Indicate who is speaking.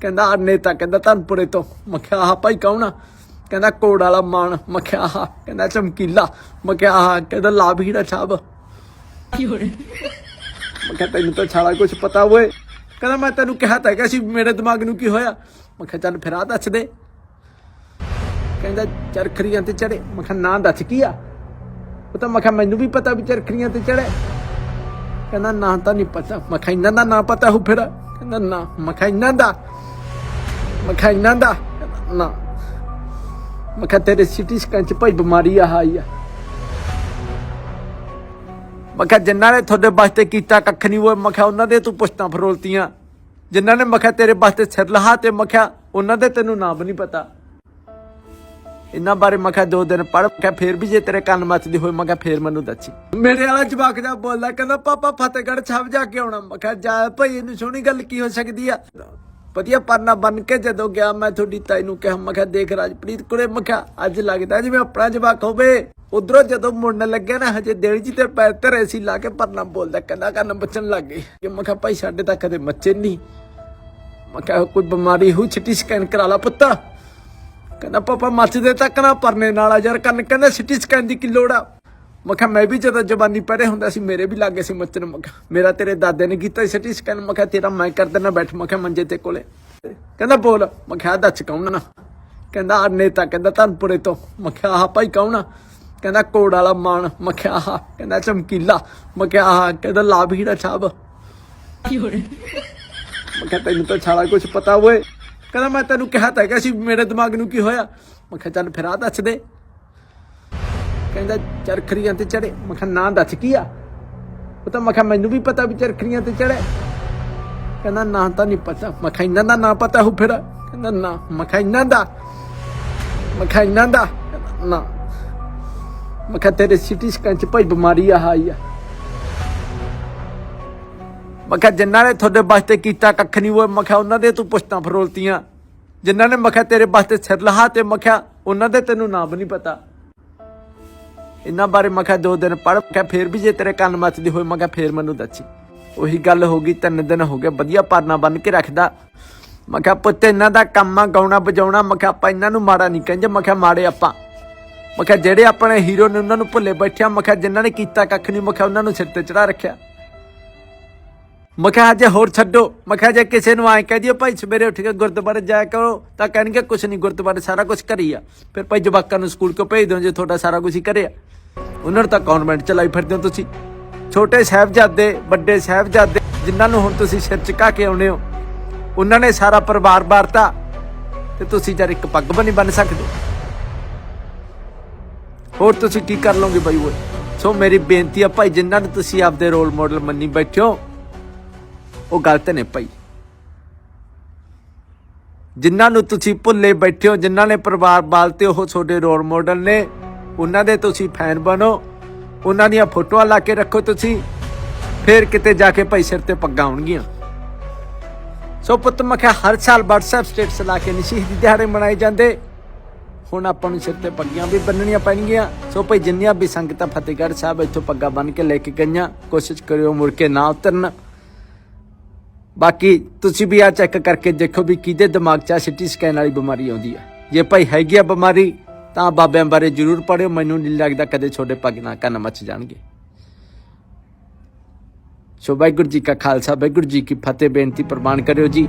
Speaker 1: ਕਹਿੰਦਾ ਆ ਨੇਤਾ ਕਹਿੰਦਾ ਧਨਪੁਰੇ ਤੋਂ। ਮੈਂ ਕਿਹਾ, ਆਹ ਭਾਈ ਕੌਣ ਆ? ਕਹਿੰਦਾ, ਕੋੜ ਵਾਲਾ ਮਾਨ। ਮੈਂ ਕਿਹਾ, ਆਹ, ਕਹਿੰਦਾ ਚਮਕੀਲਾ। ਮੈਂ ਕਿਹਾ, ਆਹ, ਕਹਿੰਦਾ ਲਾਭੀੜਾ ਸਾਹਿਬ। ਮੈਂ ਕਿਹਾ, ਤੈਨੂੰ ਤਾਂ ਛਾਲਾ ਕੁਝ ਪਤਾ ਓਏ ਕਹਿੰਦਾ, ਮੈਂ ਤੈਨੂੰ ਕਿਹਾ ਤਾਂ ਹੈਗਾ ਸੀ, ਮੇਰੇ ਦਿਮਾਗ ਨੂੰ ਕੀ ਹੋਇਆ? ਮੈਂ ਕਿਹਾ, ਚੱਲ ਫਿਰ ਆ ਦੱਸ ਦੇ। ਕਹਿੰਦਾ ਚਰਖੜੀਆਂ ਤੇ ਚੜੇ ਮੈਂ ਕਿਹਾ, ਨਾ ਦੱਸ ਕੀ ਆ? ਉਹ ਤਾਂ ਮੈਂ ਕਿਹਾ, ਮੈਨੂੰ ਵੀ ਪਤਾ ਵੀ ਚਰਖੜੀਆਂ ਤੇ ਚੜੇ ਕਹਿੰਦਾ, ਨਾ ਤਾਂ ਨਹੀਂ ਪਤਾ। ਮੈਂ ਕਿਹਾ ਇਹਨਾਂ ਦਾ ਨਾ ਪਤਾ ਹੋ ਫਿਰ। ਕਹਿੰਦਾ ਨਾ ਮੈਂ ਕਿਹਾ ਇਹਨਾਂ ਦਾ। ਮੈਂ ਕਿਹਾ ਇਹਨਾਂ ਦਾ। ਕਹਿੰਦਾ, ਨਾ। ਮੈਂ ਕਿਹਾ ਤੇਰੇ ਸਿਟੀ ਸਕੈਨ ਚ ਭਾਈ ਬਿਮਾਰੀ ਆ ਆਈ ਆ। ਮੈਂ ਕਿਹਾ ਜਿਨ੍ਹਾਂ ਨੇ ਤੁਹਾਡੇ ਵਾਸਤੇ ਕੀਤਾ ਕੱਖ ਨਹੀਂ ਉਹ ਮੈਂ ਕਿਹਾ ਉਹਨਾਂ ਦੇ ਤੂੰ ਪੁਸ਼ਤਾਂ ਫਰੋਲਤੀਆਂ। ਜਿਨ੍ਹਾਂ ਨੇ ਮੈਂ ਕਿਹਾ ਤੇਰੇ ਵਾਸਤੇ ਸਿਰ ਲਹਾ ਤੇ ਮੈਂ ਕਿਹਾ ਉਹਨਾਂ ਦੇ ਤੈਨੂੰ ਨਾਮ ਨਹੀਂ ਪਤਾ। ਇਹਨਾਂ ਬਾਰੇ ਮੈਂ ਕਿਹਾ ਦੋ ਦਿਨ ਪੜ੍ਹ ਕੇ ਫੇਰ ਵੀ ਜੇ ਤੇਰੇ ਕੰਨ ਮੱਚਦੀ ਹੋਏ, ਮੈਂ ਕਿਹਾ ਫੇਰ ਮੈਨੂੰ ਦੱਸੀ। ਮੇਰੇ ਵਾਲਾ ਜਵਾਕ ਜਾ ਬੋਲਦਾ, ਕਹਿੰਦਾ, ਪਾਪਾ, ਫਤਿਹਗੜ੍ਹ ਛਾਪ ਜਾ ਕੇ ਆਉਣਾ। ਮੈਂ ਕਿਹਾ, ਜਾ ਭਾਈ, ਇਹਨੂੰ ਸੋਹਣੀ ਗੱਲ ਕੀ ਹੋ ਸਕਦੀ ਆ? ਵਧੀਆ ਪਰਨਾ ਬਨ ਕੇ ਜਦੋਂ ਗਿਆ, ਮੈਂ ਤੁਹਾਡੀ ਤਾਈ ਨੂੰ ਕਿਹਾ, ਮੈਂ ਕਿਹਾ, ਦੇਖ ਰਾਜਪ੍ਰੀਤ ਕੁੜੇ ਮੈਂ ਕਿਹਾ, ਅੱਜ ਲੱਗਦਾ ਜਿਵੇਂ ਆਪਣਾ ਜਵਾਕ ਹੋਵੇ। ਉਧਰੋਂ ਜਦੋਂ ਮੁੜਨ ਲੱਗਿਆ ਨਾ, ਹਜੇ ਦੇੜੀ ਜੀ ਤੇ ਪੈਰ ਧਰੇ ਸੀ, ਲਾ ਕੇ ਪਰਨਾ ਬੋਲਦਾ ਕੰਨਾ ਕੰਨ ਬਚਣ ਲੱਗ ਗਏ। ਕਿ ਮੈਂ ਕਿਹਾ, ਭਾਈ, ਸਾਡੇ ਤਾਂ ਕਦੇ ਮੱਚੇ ਨਹੀਂ ਮੈਂ ਕਿਹਾ, ਕੋਈ ਬਿਮਾਰੀ ਹੋਈ ਛਿੱਟੀ ਸਕੈਨ ਕਰਾ ਲਾ ਪੁੱਤ। ਕਹਿੰਦਾ ਪਾਪਾ ਮੱਚਦੇ ਤੱਕ ਨਾ ਪਰਨੇ ਨਾਲ ਆ ਯਾਰ ਕੰਨ ਕਹਿੰਦਾ ਸਿਟੀ ਸਕੈਨ ਦੀ ਕੀ ਲੋੜ ਆ? ਮੈਂ ਕਿਹਾ ਮੈਂ ਵੀ ਜਦੋਂ ਜਵਾਨੀ ਪਹਿਰੇ ਹੁੰਦਾ ਸੀ ਮੇਰੇ ਵੀ ਲੱਗੇ ਸੀ ਮੱਚਣ ਮੈਂ ਮੇਰਾ ਤੇਰੇ ਦਾਦੇ ਨੇ ਕੀਤਾ ਸਿਟੀ ਸਕੈਨ। ਮੈਂ ਕਿਹਾ ਤੇਰਾ ਮੈਂ ਕਰ ਦੇਣਾ ਬੈਠ। ਮੈਂ ਕਿਹਾ ਮੰਜੇ ਤੇ ਕੋਲੇ। ਕਹਿੰਦਾ ਬੋਲ। ਮੈਂ ਕਿਹਾ ਦੱਸ ਕੌਣ ਨਾ ਕਹਿੰਦਾ ਆ ਨੇਤਾ। ਕਹਿੰਦਾ ਧਨਪੁਰੇ ਤੋਂ। ਮੈਂ ਕਿਹਾ ਆਹ ਭਾਈ ਕੌਣ ਆ? ਕਹਿੰਦਾ ਕੋੜ ਵਾਲਾ ਮਾਨ। ਮੈਂ ਕਿਹਾ ਆਹ। ਕਹਿੰਦਾ ਚਮਕੀਲਾ। ਮੈਂ ਕਿਹਾ ਆਹ। ਕਹਿੰਦਾ ਲਾਭੀੜਾ ਸਾਹਿਬ। ਮੈਂ ਕਿਹਾ ਤੈਨੂੰ ਤਾਂ ਛਾਲਾ ਕੁਝ ਪਤਾ ਓਏ। ਕਹਿੰਦਾ ਮੈਂ ਤੈਨੂੰ ਕਿਹਾ ਤਾਂ ਹੈਗਾ ਸੀ ਮੇਰੇ ਦਿਮਾਗ ਨੂੰ ਕੀ ਹੋਇਆ। ਮੈਂ ਕਿਹਾ ਚੱਲ ਫਿਰ ਆ ਦੱਸ ਦੇ। ਕਹਿੰਦਾ ਚਰਖੜੀਆਂ ਤੇ ਚੜੇ ਮੈਂ ਕਿਹਾ ਨਾਂ ਦੱਸ ਕੀ ਆ? ਉਹ ਤਾਂ ਮੈਂ ਕਿਹਾ ਮੈਨੂੰ ਵੀ ਪਤਾ ਵੀ ਚਰਖਰੀਆਂ ਤੇ ਚੜੇ ਕਹਿੰਦਾ ਨਾ ਤਾਂ ਨਹੀਂ ਪਤਾ। ਮੈਂ ਕਿਹਾ ਇਹਨਾਂ ਦਾ ਨਾ ਪਤਾ ਹੋ ਫਿਰ। ਕਹਿੰਦਾ ਨਾ, ਮੈਂ ਕਿਹਾ ਇਹਨਾਂ ਦਾ। ਮੈਂ ਕਿਹਾ ਇਹਨਾਂ ਦਾ। ਨਾ। ਮੈਂ ਕਿਹਾ ਤੇਰੇ ਸਿਟੀ ਸਕੈਨ ਚ ਭਾਈ ਬਿਮਾਰੀ ਆ ਆਈ ਆ। ਮੈਂ ਕਿਹਾ ਜਿਨ੍ਹਾਂ ਨੇ ਤੁਹਾਡੇ ਵਾਸਤੇ ਕੀਤਾ ਕੱਖ ਨਹੀਂ ਉਹ ਮੈਂ ਕਿਹਾ ਉਹਨਾਂ ਦੇ ਤੂੰ ਪੁਸ਼ਤਾਂ ਫਰੋਲਤੀਆਂ ਜਿਨ੍ਹਾਂ ਨੇ ਮੈਂ ਕਿਹਾ ਤੇਰੇ ਵਾਸਤੇ ਸਿਰ ਲਹਾ ਤੇ ਮੈਂ ਕਿਹਾ ਉਹਨਾਂ ਦੇ ਤੈਨੂੰ ਨਾਮ ਨਹੀਂ ਪਤਾ ਇਹਨਾਂ ਬਾਰੇ ਮੈਂ ਕਿਹਾ ਦੋ ਦਿਨ ਪੜ੍ਹ ਕੇ ਫੇਰ ਵੀ ਜੇ ਤੇਰੇ ਕੰਨ ਮੱਚਦੀ ਹੋਏ ਮੈਂ ਕਿਹਾ ਫੇਰ ਮੈਨੂੰ ਦੱਸੀ ਉਹੀ ਗੱਲ ਹੋ ਗਈ ਤਿੰਨ ਦਿਨ ਹੋ ਗਏ ਵਧੀਆ ਪਰਨਾ ਬੰਨ ਕੇ ਰੱਖਦਾ ਮੈਂ ਕਿਹਾ ਪੁੱਤ ਇਹਨਾਂ ਦਾ ਕੰਮ ਆ ਗਾਉਣਾ ਵਜਾਉਣਾ ਮੈਂ ਕਿਹਾ ਆਪਾਂ ਇਹਨਾਂ ਨੂੰ ਮਾੜਾ ਨਹੀਂ ਕਹਿੰਦੇ ਮੈਂ ਕਿਹਾ ਮਾੜੇ ਆਪਾਂ ਮੈਂ ਕਿਹਾ ਜਿਹੜੇ ਆਪਣੇ ਹੀਰੋ ਨੇ ਉਹਨਾਂ ਨੂੰ ਭੁੱਲੇ ਬੈਠਿਆ ਮੈਂ ਕਿਹਾ ਜਿਨ੍ਹਾਂ ਨੇ ਕੀਤਾ ਕੱਖ ਨਹੀਂ ਮੈਂ ਕਿਹਾ ਉਹਨਾਂ ਨੂੰ ਸਿਰ ਤੇ ਚੜਾ ਰੱਖਿਆ ਮੈਂ ਕਿਹਾ ਜੇ ਹੋਰ ਛੱਡੋ ਮੈਂ ਕਿਹਾ ਜੇ ਕਿਸੇ ਨੂੰ ਐਂ ਕਹਿ ਦਿਓ, ਭਾਈ ਸਵੇਰੇ ਉੱਠ ਕੇ ਗੁਰਦੁਆਰੇ ਜਾਇਆ ਕਰੋ, ਤਾਂ ਕਹਿਣਗੇ, ਕੁਛ ਨਹੀਂ, ਗੁਰਦੁਆਰੇ ਸਾਰਾ ਕੁਝ ਕਰੀ ਆ। ਫਿਰ ਭਾਈ ਜਵਾਕਾਂ ਨੂੰ ਸਕੂਲ ਕਿਉਂ ਭੇਜ ਦਿਓ ਜੇ ਤੁਹਾਡਾ ਸਾਰਾ ਕੁਝ ਹੀ ਕਰਿਆ? ਉਹਨਾਂ ਨੂੰ ਤਾਂ ਕਨਵੈਂਟ ਚਲਾਈ ਫਿਰਦੇ ਹੋ ਤੁਸੀਂ। ਛੋਟੇ ਸਾਹਿਬਜ਼ਾਦੇ, ਵੱਡੇ ਸਾਹਿਬਜ਼ਾਦੇ, ਜਿਨ੍ਹਾਂ ਨੂੰ ਹੁਣ ਤੁਸੀਂ ਸਿਰ ਚੁਕਾ ਕੇ ਆਉਨੇ ਹੋ, ਉਹਨਾਂ ਨੇ ਸਾਰਾ ਪਰਿਵਾਰ ਵਾਰਤਾ, ਤੇ ਤੁਸੀਂ ਜਰ ਇੱਕ ਪੱਗ ਬਣੀ ਬਣ ਸਕਦੇ। ਹੋਰ ਤੁਸੀਂ ਕੀ ਕਰ ਲਓਗੇ ਬਾਈ ਉਹ ਸੋ ਮੇਰੀ ਬੇਨਤੀ ਆ ਭਾਈ, ਜਿਨ੍ਹਾਂ ਨੂੰ ਤੁਸੀਂ ਆਪਦੇ ਰੋਲ ਮਾਡਲ ਮੰਨੀ ਬੈਠੇ ਹੋ ਉਹ ਗਲਤ ਨੇ ਭਾਈ ਜਿਨ੍ਹਾਂ ਨੂੰ ਤੁਸੀਂ ਭੁੱਲੇ ਬੈਠੇ ਹੋ, ਜਿਨ੍ਹਾਂ ਨੇ ਪਰਿਵਾਰ ਬਾਲਤੇ, ਉਹ ਤੁਹਾਡੇ ਰੋਲ ਮਾਡਲ ਨੇ। ਉਹਨਾਂ ਦੇ ਤੁਸੀਂ ਫੈਨ ਬਣੋ। ਉਹਨਾਂ ਦੀਆਂ ਫੋਟੋਆਂ ਲਾ ਕੇ ਰੱਖੋ ਤੁਸੀਂ। ਫਿਰ ਕਿਤੇ ਜਾ ਕੇ ਭਾਈ ਸਿਰ ਤੇ ਪੱਗਾਂ ਆਉਣਗੀਆਂ। ਸੋ ਪੁੱਤ, ਮੈਂ ਹਰ ਸਾਲ WhatsApp ਸਟੇਟਸ ਲਾ ਕੇ ਨਸ਼ੀਹਦੀ ਦਿਹਾੜੇ ਮਨਾਏ ਜਾਂਦੇ। ਹੁਣ ਆਪਾਂ ਨੂੰ ਸਿਰ ਤੇ ਪੱਗੀਆਂ ਵੀ ਬੰਨਣੀਆਂ ਪੈਣਗੀਆਂ। ਸੋ ਭਾਈ ਜਿੰਨੀਆਂ ਵੀ ਸੰਗਤਾਂ ਫਤਿਹਗੜ੍ਹ ਸਾਹਿਬ ਇੱਥੋਂ ਪੱਗਾਂ ਬੰਨ ਕੇ ਲੈ ਕੇ ਗਈਆਂ, ਕੋਸ਼ਿਸ਼ ਕਰਿਓ ਮੁੜ ਕੇ ਨਾ ਉਤਰਨ। ਬਾਕੀ ਤੁਸੀਂ ਵੀ ਆ ਚੈੱਕ ਕਰਕੇ ਦੇਖੋ ਵੀ ਕਿਹਦੇ ਦਿਮਾਗ 'ਚ ਆ ਸਿਟੀ ਸਕੈਨ ਵਾਲੀ ਬਿਮਾਰੀ ਆਉਂਦੀ ਹੈ ਜੇ ਭਾਈ ਹੈਗੀ ਆ ਬਿਮਾਰੀ, ਤਾਂ ਬਾਬਿਆਂ ਬਾਰੇ ਜ਼ਰੂਰ ਪੜਿਓ ਮੈਨੂੰ ਨਹੀਂ ਲੱਗਦਾ ਕਦੇ ਛੋਟੇ ਪੱਗ ਨਾ ਕੰਨ ਮੱਚ ਜਾਣਗੇ। ਸੋ ਵਾਹਿਗੁਰੂ ਜੀ ਕਾ ਖਾਲਸਾ, ਵਾਹਿਗੁਰੂ ਜੀ ਕੀ ਫਤਿਹ, ਬੇਨਤੀ ਪ੍ਰਮਾਣ ਕਰਿਓ ਜੀ।